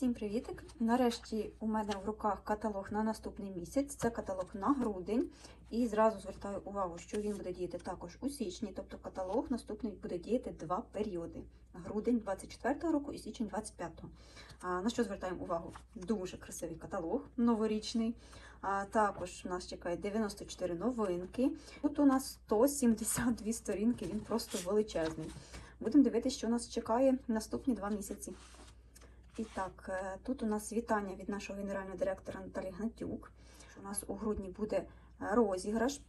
Всім привітик! Нарешті у мене в руках каталог на наступний місяць. Це каталог на грудень. І зразу звертаю увагу, що він буде діяти також у січні. Тобто каталог наступний буде діяти два періоди: грудень 24 року і січень 25-го. А, на що звертаємо увагу? Дуже красивий каталог новорічний. А, також нас чекає 94 новинки. Тут у нас 172 сторінки, він просто величезний. Будемо дивитися, що нас чекає наступні два місяці. І так, е, тут у нас вітання від нашого генерального директора Наталі Гнатюк. У нас у грудні буде е, розіграш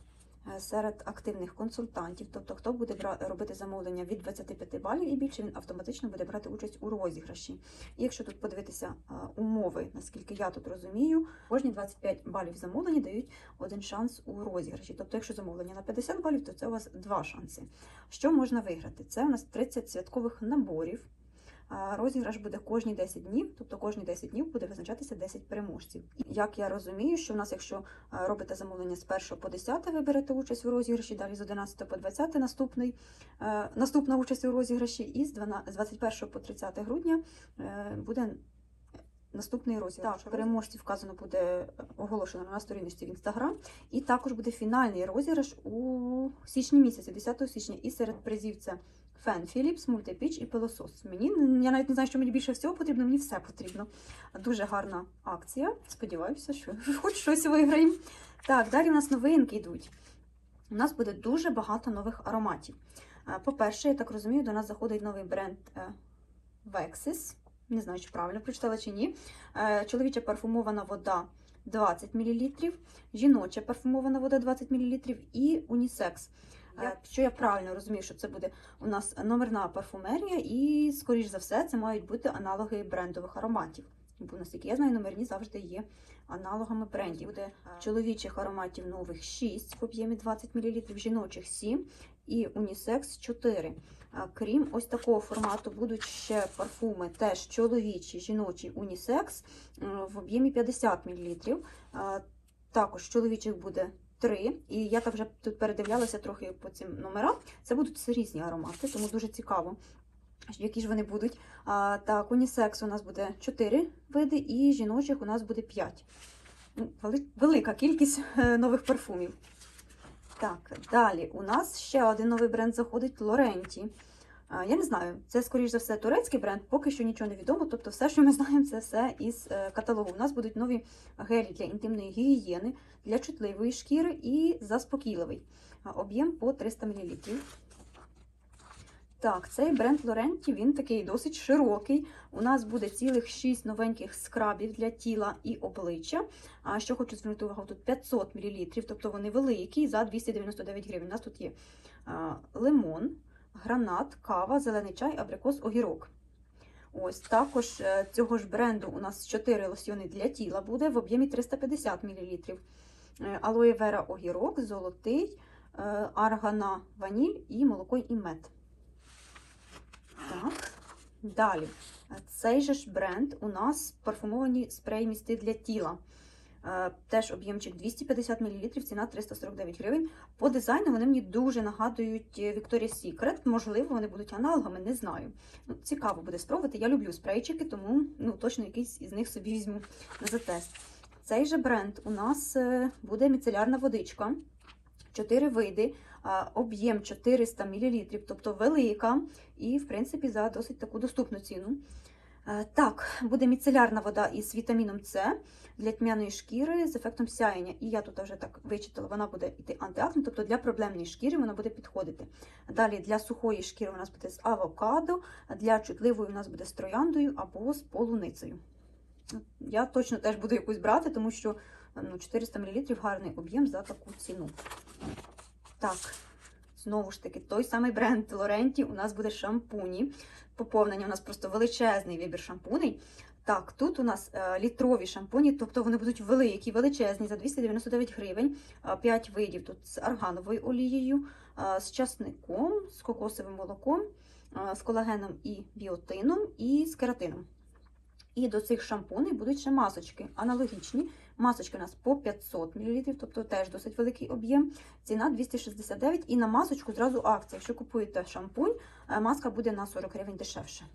е, серед активних консультантів. Тобто, хто буде робити замовлення від 25 балів і більше, він автоматично буде брати участь у розіграші. І якщо тут подивитися умови, наскільки я тут розумію, кожні 25 балів замовлення дають один шанс у розіграші. Тобто, якщо замовлення на 50 балів, то це у вас два шанси. Що можна виграти? Це у нас 30 святкових наборів. Розіграш буде кожні 10 днів, тобто кожні 10 днів буде визначатися 10 переможців. Як я розумію, що в нас, якщо е, робите замовлення з 1 по 10, ви берете участь у розіграші, далі з 11 по 20 наступний, е, наступна участь у розіграші, і з 12 з 21 по 30 грудня е, буде наступний розіграш. Так, переможців вказано буде оголошено на сторіночці в інстаграм, і також буде фінальний розіграш у січні місяці, 10 січня, і серед призів це Фен Philips, мультипіч і пилосос. Мені я навіть не знаю, що мені більше всього потрібно, мені все потрібно. Дуже гарна акція. Сподіваюся, що хоч щось виграємо. Так, далі у нас новинки йдуть. У нас буде дуже багато нових ароматів. Е, По-перше, я так розумію, до нас заходить новий бренд е, Vexis. Не знаю, чи правильно прочитала чи ні. Е, Чоловіча парфумована вода 20 мл, жіноча парфумована вода 20 мл і унісекс. Е, Що я правильно розумію, що це буде у нас номерна парфумерія, і, скоріш за все, це мають бути аналоги брендових ароматів. Бо, наскільки я знаю, номерні завжди є аналогами брендів. Буде чоловічих ароматів нових 6 в об'ємі 20 мл, жіночих 7 і унісекс 4. Крім ось такого формату, будуть ще парфуми, теж чоловічі, жіночі унісекс в об'ємі 50 мл. Також чоловічих буде 3. І я так вже тут передивлялася трохи по цим номерам. Це будуть все різні аромати, тому дуже цікаво, які ж вони будуть. А, так, унісекс у нас буде 4 види, і жіночих у нас буде 5. Ну, Велика кількість е, нових парфумів. Так, далі у нас ще один новий бренд заходить Лоренті. Я не знаю, це, скоріш за все, турецький бренд, поки що нічого не відомо. Тобто, все, що ми знаємо, це все із е, каталогу. У нас будуть нові гелі для інтимної гігієни, для чутливої шкіри і заспокійливий. Об'єм по 300 мл. Так, цей бренд Лоренті, він такий досить широкий. У нас буде цілих 6 новеньких скрабів для тіла і обличчя. А що хочу звернути увагу, тут 500 мл, тобто вони великі, за 299 гривень. У нас тут є лимон, гранат, кава, зелений чай, абрикос, огірок. Ось також е, цього ж бренду у нас 4 лосьйони для тіла буде в об'ємі 350 мл. Е, Алоє вера огірок, золотий, е, аргана ваніль і молоко і мед. Так, далі. Цей же ж бренд у нас парфумовані спрей місти для тіла. Е, Теж об'ємчик 250 мл, ціна 349 гривень. По дизайну вони мені дуже нагадують е, Victoria's Secret. Можливо, вони будуть аналогами, не знаю. Ну, цікаво буде спробувати. Я люблю спрейчики, тому ну, точно якийсь із них собі візьму на затест. Цей же бренд у нас е, буде міцелярна водичка. Чотири види, об'єм 400 мл, тобто велика, і, в принципі, за досить таку доступну ціну. Е, Так, буде міцелярна вода із вітаміном С для тьмяної шкіри з ефектом сяєння. І я тут вже так вичитала, вона буде йти антиакне, тобто для проблемної шкіри вона буде підходити. Далі для сухої шкіри у нас буде з авокадо, для чутливої у нас буде з трояндою або з полуницею. Я точно теж буду якусь брати, тому що ну, 400 мл гарний об'єм за таку ціну. Так, знову ж таки, той самий бренд Лоренті у нас буде шампуні. Поповнення у нас просто величезний вибір шампуней. Так, тут у нас е, літрові шампуні, тобто вони будуть великі, величезні, за 299 гривень. 5 видів тут з аргановою олією, е, з часником, з кокосовим молоком, е, з колагеном і біотином і з кератином. І до цих шампуней будуть ще масочки аналогічні. Масочки у нас по 500 мл, тобто теж досить великий об'єм. Ціна 269 і на масочку зразу акція. Якщо купуєте шампунь, е, маска буде на 40 гривень дешевше.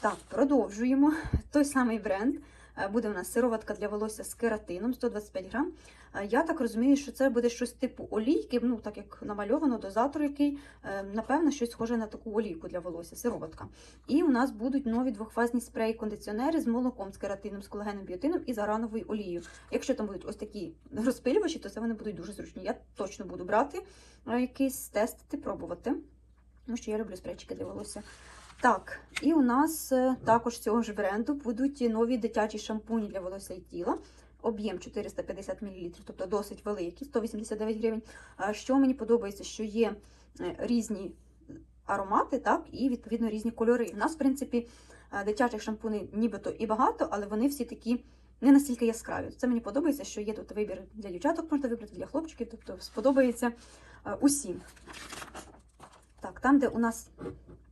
Так, продовжуємо. Той самий бренд. Е, Буде у нас сироватка для волосся з кератином 125 грам. Е, Я так розумію, що це буде щось типу олійки, ну так як намальовано, дозатор який, е, напевно, щось схоже на таку олійку для волосся, сироватка. І у нас будуть нові двохфазні спреї-кондиціонери з молоком, з кератином, з колагеном, біотином і з арановою олією. Якщо там будуть ось такі розпилювачі, то це вони будуть дуже зручні. Я точно буду брати якийсь тестити, пробувати. Тому що я люблю спрейчики для волосся. Так, і у нас е, також цього ж бренду будуть нові дитячі шампуні для волосся і тіла. Об'єм 450 мл, тобто досить великий, 189 гривень. Що мені подобається, що є е, різні аромати, так, і відповідно різні кольори. У нас, в принципі, е, дитячих шампуней нібито і багато, але вони всі такі не настільки яскраві. Це мені подобається, що є тут вибір для дівчаток, можна вибрати для хлопчиків, тобто сподобається усім. Так, там, де у нас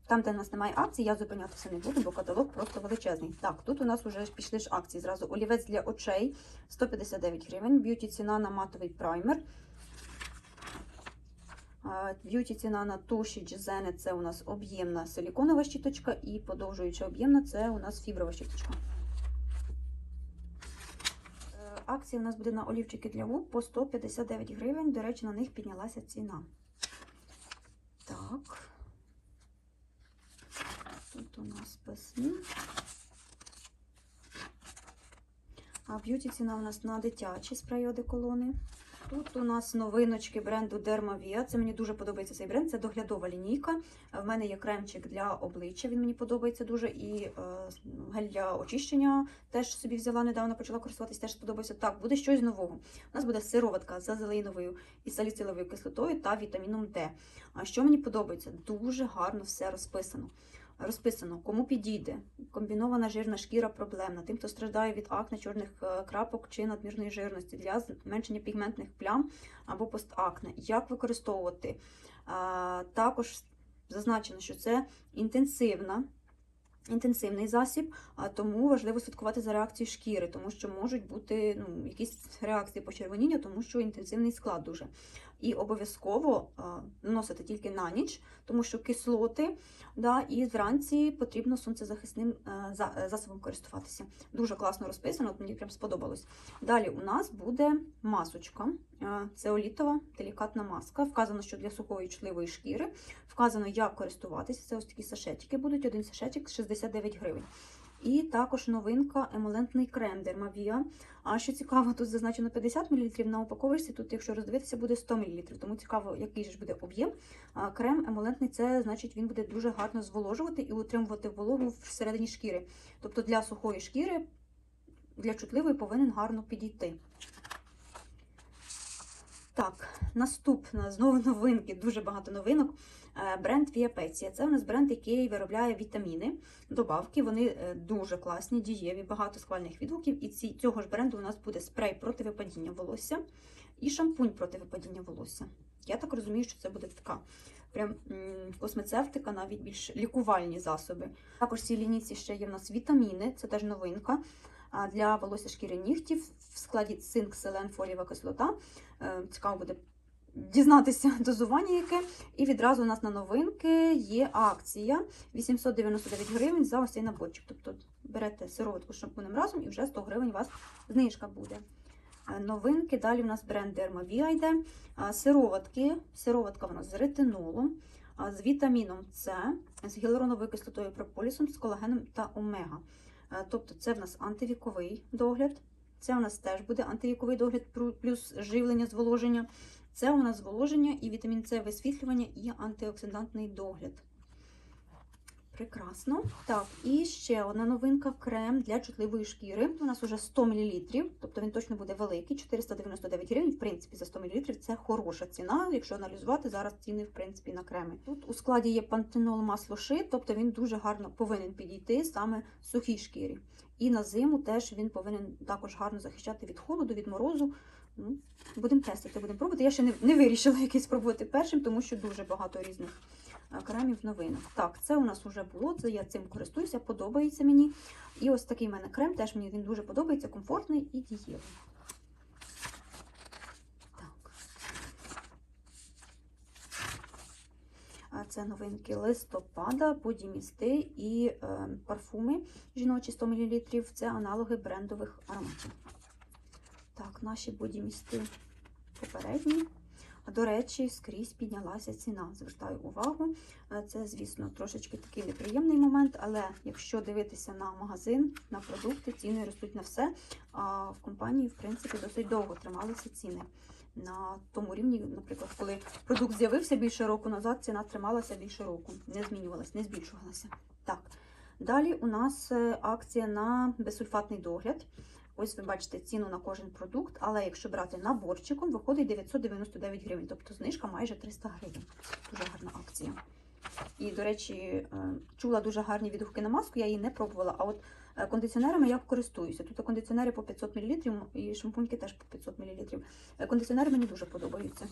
там, де у нас немає акцій, я зупинятися не буду, бо каталог просто величезний. Так, тут у нас вже пішли ж акції зразу. Олівець для очей 159 гривень. Б'юті ціна на матовий праймер. Б'юті ціна на туші Джезене це у нас об'ємна силіконова щіточка і подовжуюча об'ємна це у нас фіброва щіточка. Е, Акція у нас буде на олівчики для губ по 159 гривень. До речі, на них піднялася ціна. Так. У нас песні. А б'юті ціна у нас на дитячі спреї одеколони. Тут у нас новиночки бренду Dermavia. Це мені дуже подобається цей бренд. Це доглядова лінійка. В мене є кремчик для обличчя, він мені подобається дуже. І е, гель для очищення теж собі взяла недавно, почала користуватись, теж сподобається. Так, буде щось нового. У нас буде сироватка з азелеїновою і саліциловою кислотою та вітаміном Д. А що мені подобається? Дуже гарно все розписано. Розписано, кому підійде, комбінована жирна шкіра проблемна, тим, хто страждає від акне, чорних е, крапок чи надмірної жирності для зменшення пігментних плям або постакне. Як використовувати? Також зазначено, що це інтенсивна. Інтенсивний засіб, тому важливо слідкувати за реакцією шкіри, тому що можуть бути ну, якісь реакції почервоніння, тому що інтенсивний склад дуже. І обов'язково а, наносити тільки на ніч, тому що кислоти, да, і вранці потрібно сонцезахисним за- е, засобом користуватися. Дуже класно розписано, мені прям сподобалось. Далі у нас буде масочка. Це олітова делікатна маска. Вказано, що для сухої чутливої шкіри. Вказано, як користуватися. Це ось такі сашетики будуть. Один сашетик 69 гривень. І також новинка емолентний крем Dermavia. А що цікаво, тут зазначено 50 мл на упаковочці. Тут, якщо роздивитися, буде 100 мл. Тому цікаво, який ж буде об'єм. Крем емолентний це значить він буде дуже гарно зволожувати і утримувати вологу всередині шкіри. Тобто для сухої шкіри, для чутливої повинен гарно підійти. Так, наступна знову новинки, дуже багато новинок. Е, Бренд Віапеція. Це у нас бренд, який виробляє вітаміни, добавки. Вони е, дуже класні, дієві, багато схвальних відгуків. І ці, цього ж бренду у нас буде спрей проти випадіння волосся і шампунь проти випадіння волосся. Я так розумію, що це буде така прям космецевтика, навіть більш лікувальні засоби. Також в цій лінійці ще є в нас вітаміни, це теж новинка. Для волосся шкіри нігтів в складі цинк, селен, фолієва кислота. Е, Цікаво буде дізнатися дозування яке. І відразу у нас на новинки є акція 899 гривень за ось цей наборчик. Тобто берете сироватку з шампунем разом і вже 100 гривень у вас знижка буде. Е, Новинки, далі у нас бренд Dermavia йде. Сироватки, сироватка у нас з ретинолом, з вітаміном С, з гіалуроновою кислотою прополісом, з колагеном та омега. Е, Тобто це в нас антивіковий догляд. Це у нас теж буде антивіковий догляд плюс живлення, зволоження. Це у нас зволоження і вітамін С висвітлювання і антиоксидантний догляд. Прекрасно. Так, і ще одна новинка крем для чутливої шкіри. У нас уже 100 мл, тобто він точно буде великий, 499 гривень. В принципі, за 100 мл це хороша ціна, якщо аналізувати зараз ціни в принципі на креми. Тут у складі є пантенол масло ши, тобто він дуже гарно повинен підійти саме сухій шкірі. І на зиму теж він повинен також гарно захищати від холоду, від морозу. Будемо тестити, будемо пробувати. Я ще не, не вирішила який спробувати першим, тому що дуже багато різних е, кремів новинок. Так, це у нас вже було, це я цим користуюся, подобається мені. І ось такий в мене крем, теж мені він дуже подобається, комфортний і дієвий. Так. А Це новинки листопада, бодімісти і е, парфуми жіночі 100 мл. Це аналоги брендових ароматів. Так, наші бодімісти попередні. До речі, скрізь піднялася ціна. Звертаю увагу. Е, Це, звісно, трошечки такий неприємний момент, але якщо дивитися на магазин, на продукти, ціни ростуть на все. А в компанії, в принципі, досить довго трималися ціни. На тому рівні, наприклад, коли продукт з'явився більше року назад, ціна трималася більше року, не змінювалася, не збільшувалася. Так, далі у нас е, акція на безсульфатний догляд. Ось ви бачите ціну на кожен продукт, але якщо брати наборчиком, виходить 999 гривень, тобто знижка майже 300 гривень. Дуже гарна акція. І, до речі, е, чула дуже гарні відгуки на маску, я її не пробувала. А от е, кондиціонерами я користуюся. Тут кондиціонери по 500 мл і шампуньки теж по 500 мл. Е, Кондиціонери мені дуже подобаються.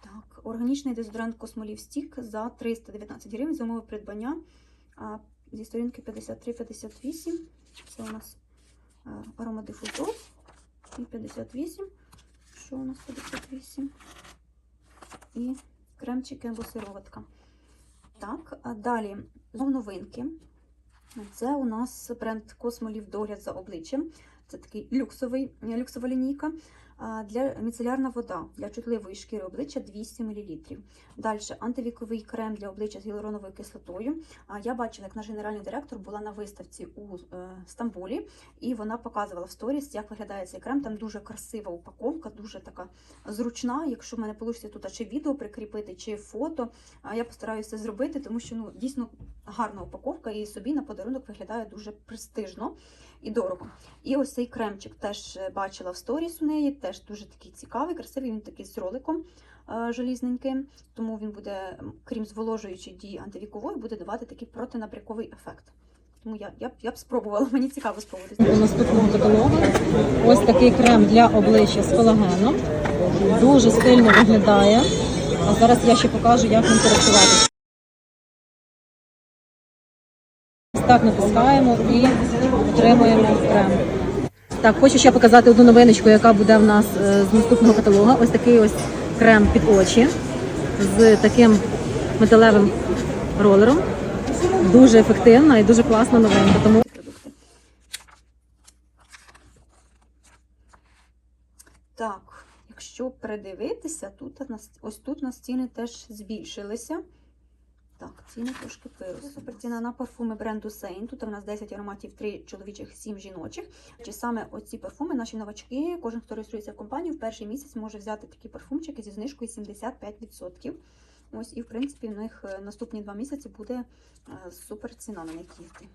Так, органічний дезодорант Космолів Стік за 319 гривень за умови придбання. Зі сторінки 53-58. Це у нас е, аромадифузор. І 58. Що у нас 58? І кремчики або сироватка. Так, а далі знов новинки. Це у нас бренд Космолів догляд за обличчям. Це такий люксовий, люксова лінійка. Для міцелярна вода для чутливої шкіри обличчя 200 мл. Далі антивіковий крем для обличчя з гіалуроновою кислотою. Я бачила, як наш генеральний директор була на виставці у е, Стамбулі, і вона показувала в сторіс, як виглядає цей крем. Там дуже красива упаковка, дуже така зручна. Якщо в мене вийде тут чи відео прикріпити, чи фото, я постараюся це зробити, тому що ну дійсно гарна упаковка і собі на подарунок виглядає дуже престижно і дорого. І ось цей кремчик теж е, бачила в сторіс у неї, теж дуже такий цікавий, красивий. Він такий з роликом е, желізненьким, тому він буде, крім зволожуючої дії антивікової, буде давати такий протинабряковий ефект. Тому я, я, я б спробувала, мені цікаво спробувати. У наступному каталогу ось такий крем для обличчя з колагеном. Дуже стильно виглядає. А зараз я ще покажу, як ним користуватися. Так натискаємо і отримуємо крем. Так, хочу ще показати одну новиночку, яка буде в нас е, з наступного каталогу. Ось такий ось крем під очі з таким металевим ролером. Дуже ефективна і дуже класна новинка. Тому. Так, якщо придивитися, тут ось тут у нас ціни теж збільшилися. Так, ціни трошки виросли. Суперціна на парфуми бренду Сейн. Тут у нас 10 ароматів, 3 чоловічих, 7 жіночих. Чи саме оці парфуми, наші новачки, кожен, хто реєструється в компанію, в перший місяць може взяти такі парфумчики зі знижкою 75%. Ось, і в принципі, в них е, наступні два місяці буде е, супер ціна на них діяти.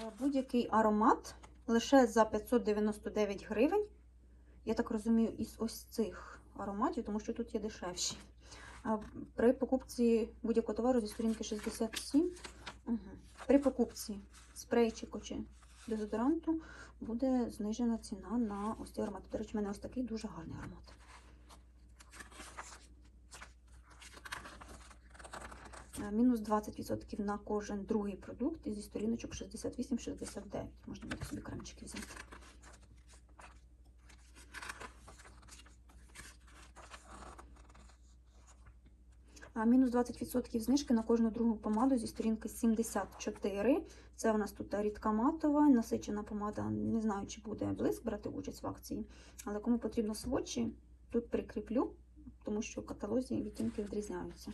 Е, Будь-який аромат лише за 599 гривень. Я так розумію, із ось цих ароматів, тому що тут є дешевші. При покупці будь-якого товару зі сторінки 67. Угу. При покупці спрейчику чи дезодоранту буде знижена ціна на ось ці аромати. До речі, в мене ось такий дуже гарний аромат. Е, Мінус 20% на кожен другий продукт зі сторіночок 68-69. Можна буде собі кремчики взяти. Мінус 20% знижки на кожну другу помаду зі сторінки 74. Це у нас тут рідка матова, насичена помада. Не знаю, чи буде блиск брати участь в акції, але кому потрібно свочі, тут прикріплю, тому що в каталозі відтінки відрізняються.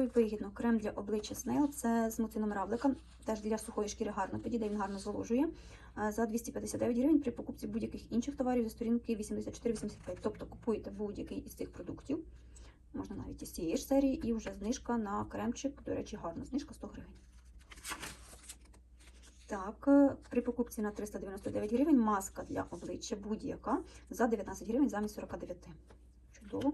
Е, вигідно крем для обличчя Snail. Це з муцином равлика. Теж для сухої шкіри гарно підійде, він гарно зволожує. Е, За 259 гривень при покупці будь-яких інших товарів зі сторінки 84-85. Тобто купуєте будь-який із цих продуктів, можна навіть із цієї ж серії, і вже знижка на кремчик. До речі, гарна знижка 100 гривень. Так, е, при покупці на 399 гривень маска для обличчя будь-яка за 19 гривень замість 49. Чудово.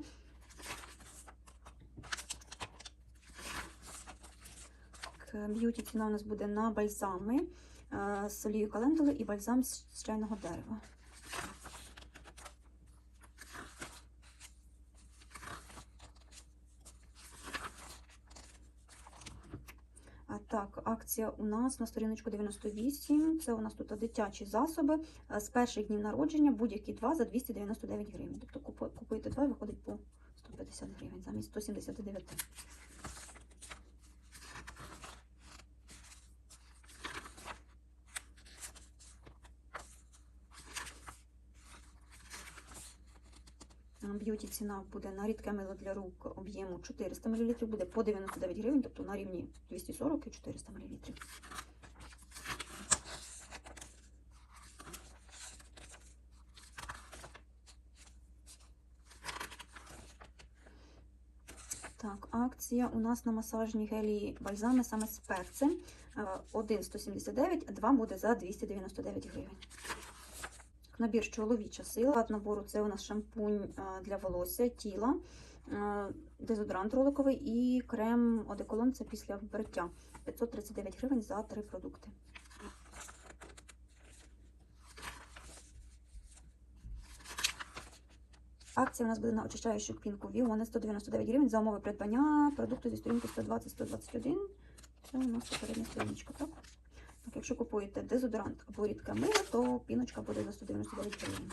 Б'юті ціна у нас буде на бальзами е, з олією календули і бальзам з чайного дерева. Так, акція у нас на сторіночку 98. Це у нас тут дитячі засоби. Е, З перших днів народження будь-які два за 299 гривень. Тобто купуєте два і виходить по 150 гривень замість 179. Б'юті ціна буде на рідке мило для рук об'єму 400 мл, буде по 99 гривень, тобто на рівні 240 і 400 мл. Так, акція у нас на масажні гелі бальзами саме з перцем. Е, Один 179, а два буде за 299 гривень. Набір чоловіча сила. Склад набору це у нас шампунь е, для волосся, тіла, е, дезодорант роликовий і крем одеколон це після вбриття. 539 гривень за три продукти. Акція у нас буде на очищаючу пінку Віони 199 гривень за умови придбання продукту зі сторінки 120-121. Це у нас попередня сторіночка, так? Якщо купуєте дезодорант або рідке мило, то піночка буде за 199 гривень.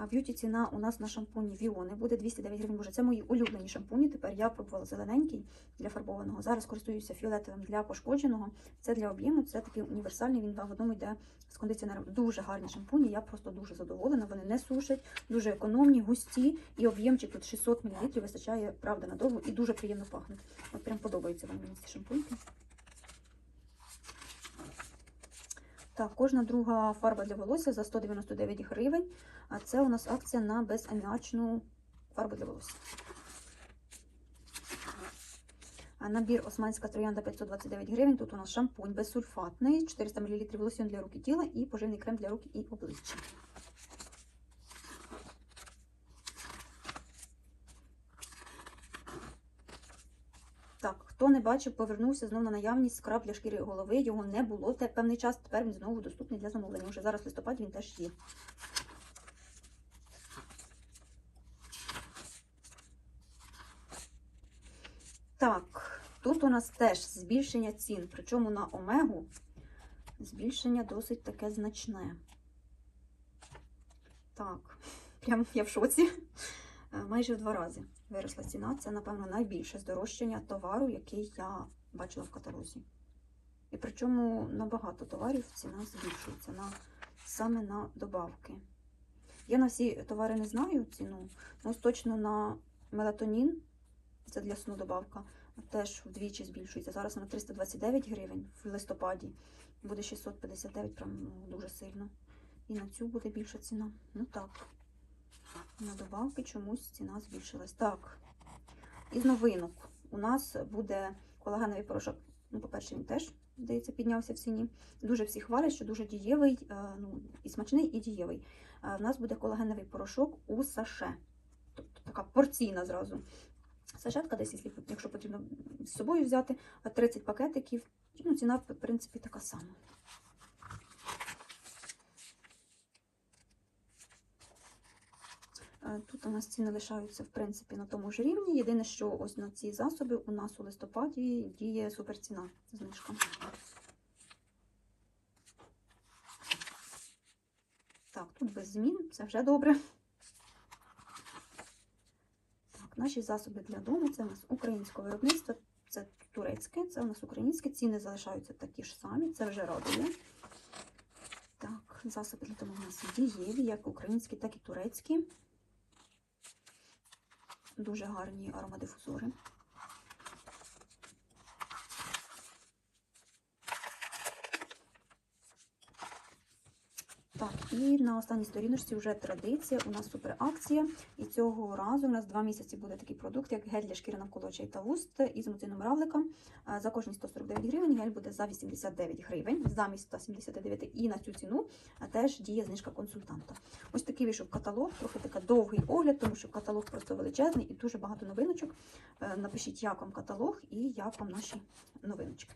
А б'юті ціна у нас на шампуні Віони буде 209 гривень. Боже, це мої улюблені шампуні. Тепер я пробувала зелененький для фарбованого. Зараз користуюся фіолетовим для пошкодженого. Це для об'єму, це такий універсальний. Він в одному йде з кондиціонером. Дуже гарні шампуні. Я просто дуже задоволена. Вони не сушать, дуже економні, густі. І об'ємчик тут 600 мл вистачає, правда, надовго і дуже приємно пахнуть. От прям подобаються вам мені ці шампуньки. Так, кожна друга фарба для волосся за 199 гривень. А це у нас акція на безаміачну фарбу для волосся. А Набір Османська троянда 529 гривень. Тут у нас шампунь безсульфатний, 400 мл волосьон для рук і тіла і поживний крем для рук і обличчя. Так, хто не бачив, повернувся знову на наявність скраб для шкіри голови. Його не було те певний час. Тепер він знову доступний для замовлення. Уже зараз в листопаді він теж є. Так, тут у нас теж збільшення цін, причому на омегу збільшення досить таке значне. Так, прям я в шоці. Е, Майже в два рази виросла ціна. Це, напевно, найбільше здорожчання товару, який я бачила в каталозі. І причому на багато товарів ціна збільшується на, саме на добавки. Я на всі товари не знаю ціну, ну ось точно на мелатонін, це для сну добавка, теж вдвічі збільшується. Зараз вона 329 гривень в листопаді, буде 659, прям ну, дуже сильно. І на цю буде більша ціна. Ну так. На добавки чомусь ціна збільшилась. Так, із новинок у нас буде колагеновий порошок. Ну, по-перше, він теж, здається, піднявся в ціні. Дуже всі хвалять, що дуже дієвий, е, ну, і смачний, і дієвий. Е, У нас буде колагеновий порошок у саше. Тобто така порційна зразу. Сашетка десь, якщо- потрібно з собою взяти, 30 пакетиків. Ну, ціна, в принципі, така сама. Е, Тут у нас ціни лишаються в принципі на тому ж рівні. Єдине, що ось на ці засоби у нас у листопаді діє суперціна знижка. Так, тут без змін, це вже добре. Так, наші засоби для дому це у нас українського виробництва, це турецьке, це у нас українське. Ціни залишаються такі ж самі, це вже радує. Так, засоби для дому у нас дієві, як українські, так і турецькі. Дуже гарні аромадифузори. Так, і на останній сторіночці вже традиція. У нас суперакція. І цього разу у нас два місяці буде такий продукт, як гель для шкіри навколо очей та вуст із муцином равлика. А За кожні 149 гривень гель буде за 89 гривень, замість 179 і на цю ціну теж діє знижка консультанта. Ось такий вийшов каталог, трохи такий довгий огляд, тому що каталог просто величезний і дуже багато новиночок. Е, Напишіть, як вам каталог і як вам наші новиночки.